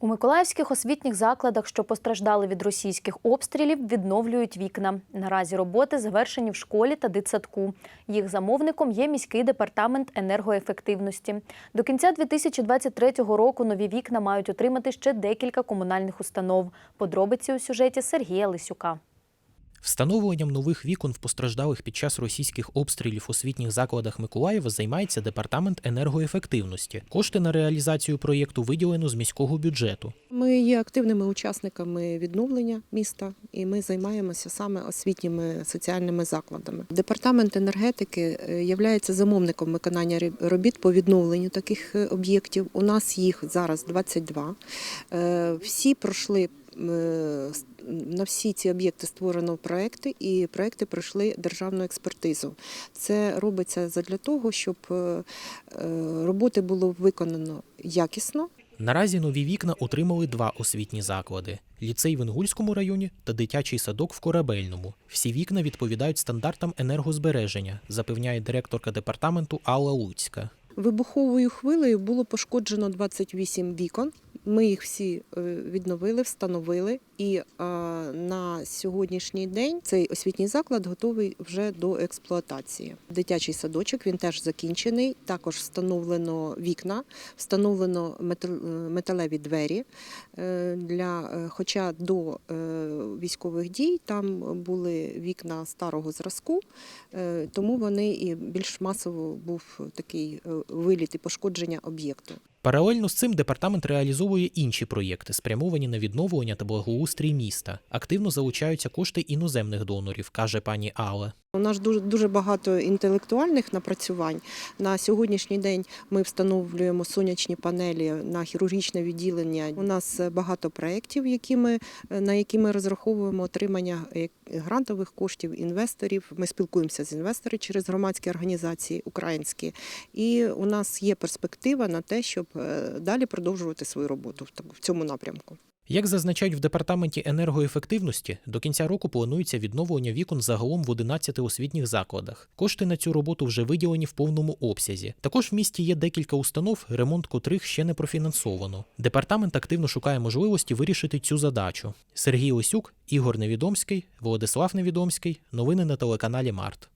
У миколаївських освітніх закладах, що постраждали від російських обстрілів, відновлюють вікна. Наразі роботи завершені в школі та дитсадку. Їх замовником є міський департамент енергоефективності. До кінця 2023 року нові вікна мають отримати ще декілька комунальних установ. Подробиці у сюжеті Сергія Лисюка. Встановленням нових вікон в постраждалих під час російських обстрілів освітніх закладах Миколаєва займається департамент енергоефективності. Кошти на реалізацію проєкту виділено з міського бюджету. Ми є активними учасниками відновлення міста, і ми займаємося саме освітніми соціальними закладами. Департамент енергетики є замовником виконання робіт по відновленню таких е, об'єктів. У нас їх зараз 22. Е, Всі пройшли. На всі ці об'єкти створено проекти, і проекти пройшли державну експертизу. Це робиться для того, щоб е, е, роботи було виконано якісно, Наразі нові вікна отримали два освітні заклади: ліцей в Інгульському районі та дитячий садок в Корабельному. Всі вікна відповідають стандартам енергозбереження, запевняє директорка департаменту Алла Луцька. Вибуховою хвилею було пошкоджено 28 вікон. Ми їх всі е, відновили, встановили. І е, на сьогоднішній день цей освітній заклад готовий вже до експлуатації. Дитячий садочок він теж закінчений. Також встановлено вікна, встановлено е, металеві двері. Для, хоча до військових дій там були вікна старого зразку, тому вони і більш масово був такий виліт і пошкодження об'єкту. Паралельно з цим департамент реалізовує інші проєкти, спрямовані на відновлення та благоустрій міста. Активно залучаються кошти іноземних донорів, каже пані Алла. У нас дуже дуже багато інтелектуальних напрацювань. На сьогоднішній день ми встановлюємо сонячні панелі на хірургічне відділення. У нас багато проєктів, які ми, на які ми розраховуємо отримання е, грантових коштів інвесторів. Ми спілкуємося з інвесторами через громадські організації українські. І у нас є перспектива на те, щоб далі продовжувати свою роботу в цьому напрямку. Як зазначають в департаменті енергоефективності, до кінця року планується відновлення вікон загалом в 11 освітніх закладах. Кошти на цю роботу вже виділені в повному обсязі. Також в місті є декілька установ, ремонт котрих ще не профінансовано. Департамент активно шукає можливості вирішити цю задачу. Сергій Осюк, Ігор Невідомський, Владислав Невідомський. Новини на телеканалі Март.